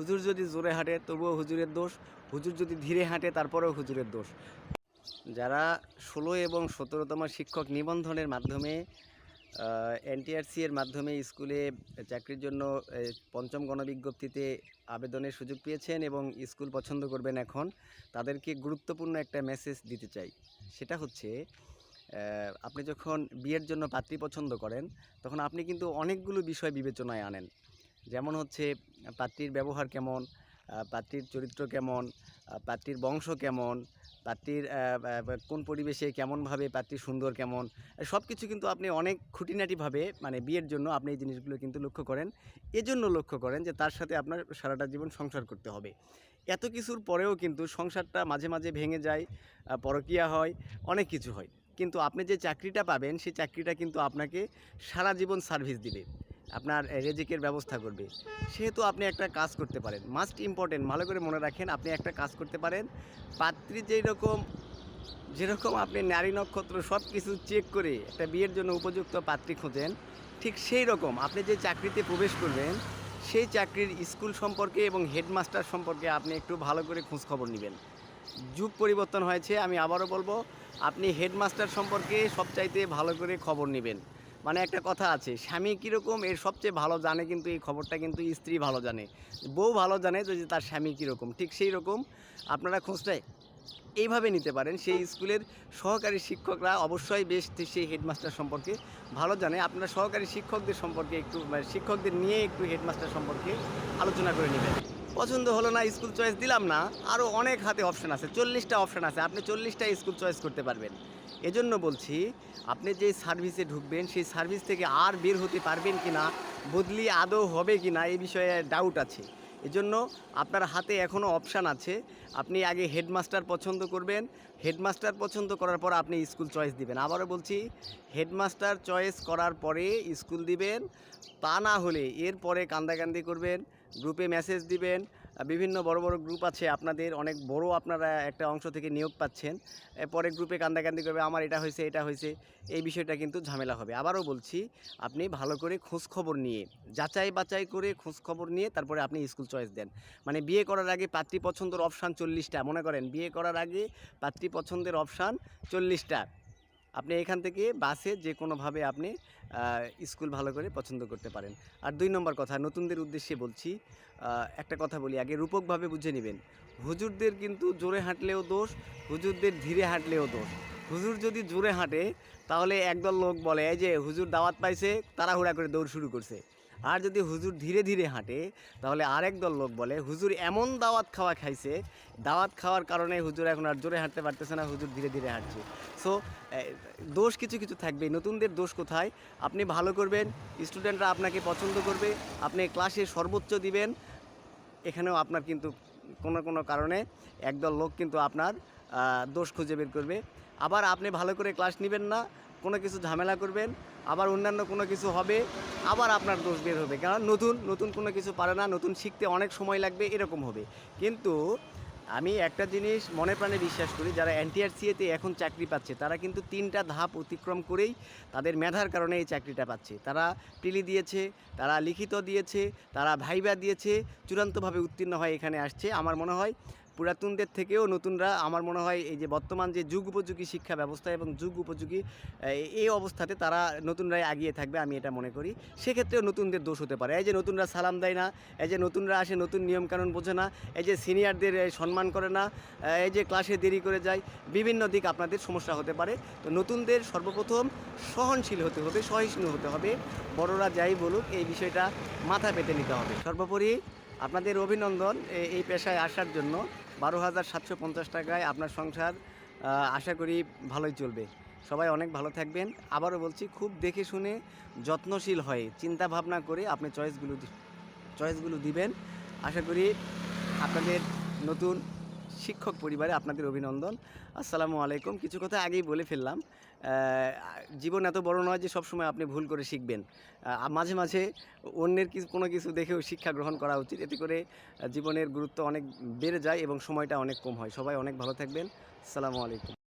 হুজুর যদি জোরে হাঁটে, তবুও হুজুরের দোষ। হুজুর যদি ধীরে হাঁটে, তারপরেও হুজুরের দোষ। যারা ষোলো এবং সতেরোতম শিক্ষক নিবন্ধনের মাধ্যমে এনটিআরসি এর মাধ্যমে স্কুলে চাকরির জন্য পঞ্চম গণবিজ্ঞপ্তিতে আবেদনের সুযোগ পেয়েছেন এবং স্কুল পছন্দ করবেন এখন, তাদেরকে গুরুত্বপূর্ণ একটা মেসেজ দিতে চাই। সেটা হচ্ছে আপনি যখন বিয়ের জন্য পাত্রী পছন্দ করেন, তখন আপনি কিন্তু অনেকগুলো বিষয় বিবেচনায় আনেন। যেমন হচ্ছে পাত্রীর ব্যবহার কেমন পাত্রীর চরিত্র কেমন পাত্রীর বংশ কেমন, পাত্রীর কোন পরিবেশে কেমনভাবে পাত্রী সুন্দর কেমন সব কিছু কিন্তু আপনি অনেক খুঁটিনাটিভাবে মানে বিয়ের জন্য আপনি এই জিনিসগুলো কিন্তু লক্ষ্য করেন। এজন্য লক্ষ্য করেন যে তার সাথে আপনার সারাটা জীবন সংসার করতে হবে। এত কিছুর পরেও কিন্তু সংসারটা মাঝে মাঝে ভেঙে যায় পরকীয়া হয়, অনেক কিছু হয়। কিন্তু আপনি যে চাকরিটা পাবেন, সেই চাকরিটা কিন্তু আপনাকে সারা জীবন সার্ভিস দিবে। আপনার রেজিকের ব্যবস্থা করবে। সেহেতু আপনি একটা কাজ করতে পারেন। মাস্ট ইম্পর্টেন্ট ভালো করে মনে রাখেন, আপনি একটা কাজ করতে পারেন। পাত্রী যেই রকম যেরকম আপনি নারী নক্ষত্র সব কিছু চেক করে একটা বিয়ের জন্য উপযুক্ত পাত্রী খোঁজেন, ঠিক সেই রকম আপনি যে চাকরিতে প্রবেশ করবেন, সেই চাকরির স্কুল সম্পর্কে এবং হেডমাস্টার সম্পর্কে আপনি একটু ভালো করে খোঁজখবর নেবেন। যুগ পরিবর্তন হয়েছে, আমি আবারও বলব, আপনি হেডমাস্টার সম্পর্কে সবচাইতে ভালো করে খবর নেবেন। মানে একটা কথা আছে, স্বামী কীরকম এর সবচেয়ে ভালো জানে কিন্তু এই খবরটা কিন্তু স্ত্রী ভালো জানে। বউ ভালো জানে যে তার স্বামী কীরকম, ঠিক সেই রকম আপনারা খোঁজটাই এইভাবে নিতে পারেন, সেই স্কুলের সহকারী শিক্ষকরা অবশ্যই বেশ সেই হেডমাস্টার সম্পর্কে ভালো জানে। আপনারা সহকারী শিক্ষকদের সম্পর্কে একটু মানে শিক্ষকদের নিয়ে একটু হেডমাস্টার সম্পর্কে আলোচনা করে নেবেন। পছন্দ হলো না স্কুল চয়েস দিলাম না আরও অনেক হাতে অপশন আছে, চল্লিশটা অপশন আছে, আপনি চল্লিশটা স্কুল চয়েস করতে পারবেন। এজন্য বলছি, আপনি যে সার্ভিসে ঢুকবেন, সেই সার্ভিস থেকে আর বের হতে পারবেন কি না বদলি আদৌ হবে কি না এই বিষয়ে ডাউট আছে। এজন্য আপনার হাতে এখনও অপশান আছে, আপনি আগে হেডমাস্টার পছন্দ করবেন হেডমাস্টার পছন্দ করার পর আপনি স্কুল চয়েস দিবেন। আবারও বলছি হেডমাস্টার চয়েস করার পরে স্কুল দিবেন, তা না হলে এরপরে কান্দাকান্দি করবেন গ্রুপে মেসেজ দিবেন। বিভিন্ন বড় বড় গ্রুপ আছে, আপনাদের অনেক বড় আপনারা একটা অংশ থেকে নিয়োগ পাচ্ছেন। পরে গ্রুপে কান্দাকান্দি করবে, আমার এটা হয়েছে এটা হয়েছে। এই বিষয়টা কিন্তু ঝামেলা হবে। আবারও বলছি, আপনি ভালো করে খোঁজ খবর নিয়ে, যাচাই বাছাই করে খোঁজ খবর নিয়ে তারপরে আপনি স্কুল চয়েস দেন। মানে বিয়ে করার আগে পাত্রী পছন্দের অপশান চল্লিশটা, মনে করেন, বিয়ে করার আগে পাত্রী পছন্দের অপশান চল্লিশটা। আপনি এখান থেকে বাসে যে কোনোভাবে আপনি স্কুল ভালো করে পছন্দ করতে পারেন। আর দুই নম্বর কথা, নতুনদের উদ্দেশ্যে বলছি একটা কথা বলি, আগে রূপকভাবে বুঝে নেবেন। হুজুরদের কিন্তু জোরে হাঁটলেও দোষ, হুজুরদের ধীরে হাঁটলেও দোষ। হুজুর যদি জোরে হাঁটে, তাহলে একদল লোক বলে, এই যে হুজুর দাওয়াত পাইছে, তাড়াহুড়া করে দৌড় শুরু করছে। আর যদি হুজুর ধীরে ধীরে হাঁটে, তাহলে আরেক দল লোক বলে, হুজুর এমন দাওয়াত খাওয়া খাইছে। দাওয়াত খাওয়ার কারণে হুজুর এখন আর জোরে হাঁটতে পারতেছে না, হুজুর ধীরে ধীরে হাঁটছে। সো দোষ কিছু কিছু থাকবে। নতুনদের দোষ কোথায়? আপনি ভালো করবেন, স্টুডেন্টরা আপনাকে পছন্দ করবে, আপনি ক্লাসে সর্বোচ্চ দিবেন। এখানেও আপনার কিন্তু কোনো কোনো কারণে একদল লোক কিন্তু আপনার দোষ খুঁজে বের করবে। আবার আপনি ভালো করে ক্লাস নেবেন না কোনো কিছু ঝামেলা করবেন, আবার অন্যান্য কোনো কিছু হবে, আবার আপনার দোষ বের হবে। কারণ নতুন নতুন কোনো কিছু পারে না, নতুন শিখতে অনেক সময় লাগবে, এরকম হবে। কিন্তু আমি একটা জিনিস মনে প্রাণে বিশ্বাস করি, যারা এনটিআরসিএতে এখন চাকরি পাচ্ছে, তারা কিন্তু তিনটা ধাপ অতিক্রম করেই তাদের মেধার কারণে এই চাকরিটা পাচ্ছে। তারা প্রিলি দিয়েছে, তারা লিখিত দিয়েছে, তারা ভাইবা দিয়েছে, চূড়ান্তভাবে উত্তীর্ণ হয়ে এখানে আসছে। আমার মনে হয় পুরাতনদের থেকেও নতুনরা আমার মনে হয় এই যে বর্তমান যে যুগ উপযোগী শিক্ষা ব্যবস্থা এবং যুগ উপযোগী এই- অবস্থাতে তারা নতুনরাই আগিয়ে থাকবে আমি এটা মনে করি। সেক্ষেত্রেও নতুনদের দোষ হতে পারে। এই যে নতুনরা সালাম দেয় না, এই যে নতুনরা আসে নতুন নিয়মকানুন বোঝে না, এই যে সিনিয়রদের সম্মান করে না এই যে ক্লাসে দেরি করে যায়, বিভিন্ন দিক আপনাদের সমস্যা হতে পারে। তো নতুনদের সর্বপ্রথম সহনশীল হতে হবে, সহিষ্ণু হতে হবে। বড়রা যাই বলুক, এই বিষয়টা মাথা পেতে নিতে হবে। সর্বোপরি আপনাদের অভিনন্দন এই পেশায় আসার জন্য। বারো হাজার সাতশো পঞ্চাশ টাকায় আপনার সংসার আশা করি ভালোই চলবে। সবাই অনেক ভালো থাকবেন। আবারও বলছি, খুব দেখে শুনে যত্নশীল হয় চিন্তা ভাবনা করে আপনি চয়েসগুলো চয়েসগুলো দিবেন। আশা করি আপনাদের নতুন শিক্ষক পরিবারে আপনাদের অভিনন্দন। আসসালামু আলাইকুম। কিছু কথা আগেই বলে ফেললাম। জীবন এত বড় নয় যে সবসময় আপনি ভুল করে শিখবেন। মাঝে মাঝে অন্যের কিছু, কোনো কিছু দেখেও শিক্ষা গ্রহণ করা উচিত। এতে করে জীবনের গুরুত্ব অনেক বেড়ে যায় এবং সময়টা অনেক কম হয়। সবাই অনেক ভালো থাকবেন। আসসালামু আলাইকুম।